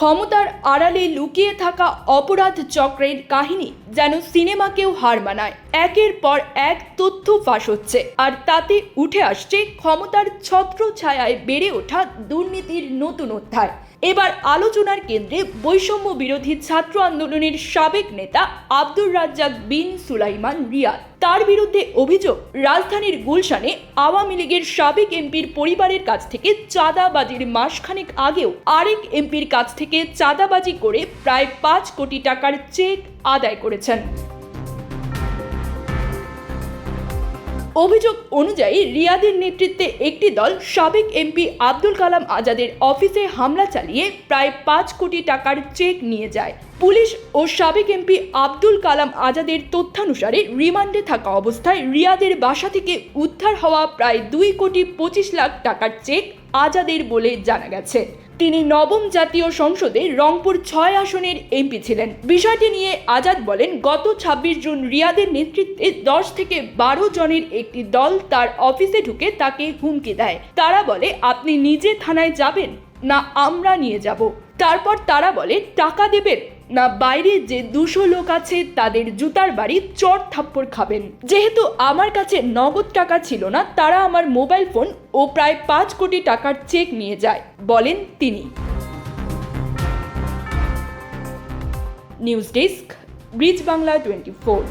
ক্ষমতার আড়ালে লুকিয়ে থাকা অপরাধ চক্রের কাহিনী যেন সিনেমাকেও হার মানায়। একের পর এক তথ্য ফাঁস হচ্ছে। আর তাতে উঠে আসছে ক্ষমতার ছত্র ছায়ায় বেড়ে ওঠা দুর্নীতির নতুন অধ্যায়। এবার আলোচনার কেন্দ্রে বৈষম্য বিরোধী ছাত্র আন্দোলনের সাবেক নেতা আব্দুর রাজ্জাক বিন সুলাইমান রিয়াদ। তার বিরুদ্ধে অভিযোগ, রাজধানীর গুলশানে আওয়ামী লীগের সাবেক এমপির পরিবারের কাছ থেকে চাঁদাবাজির মাসখানেক আগেও আরেক এমপির কাছ থেকে চাঁদাবাজি করে প্রায় পাঁচ কোটি টাকার চেক আদায় করেছেন। অভিযোগ অনুযায়ী রিয়াদের নেতৃত্বে একটি দল সাবেক এমপি আব্দুল কালাম আজাদের অফিসে হামলা চালিয়ে প্রায় পাঁচ কোটি টাকার চেক নিয়ে যায়। পুলিশ ও সাবেক এমপি আব্দুল কালাম আজাদের তথ্যানুসারে রিমান্ডে থাকা অবস্থায় রিয়াদের বাসা থেকে উদ্ধার হওয়া প্রায় দুই কোটি পঁচিশ লাখ টাকার চেক আজাদের বলে জানা গেছে। তিনি নবম জাতীয় সংসদে রংপুর ছয় আসনের এমপি ছিলেন। বিষয়টি নিয়ে আজাদ বলেন, গত ছাব্বিশ জুন রিয়াদের নেতৃত্বে দশ থেকে বারো জনের একটি দল তার অফিসে ঢুকে তাকে হুমকি দেয়। তারা বলে, আপনি নিজে থানায় যাবেন না, আমরা নিয়ে যাব। তারপর তারা বলে, টাকা দেবেন। না, বাইরে যে দুশো লোক আছে, তাদের জুতার বাড়ি চট থাপ্পড় খাবেন। যেহেতু আমার কাছে নগদ টাকা ছিল না, তারা আমার মোবাইল ফোন ও প্রায় পাঁচ কোটি টাকার চেক নিয়ে যায়, বলেন তিনি। News desk, Bridge Bangla twenty four.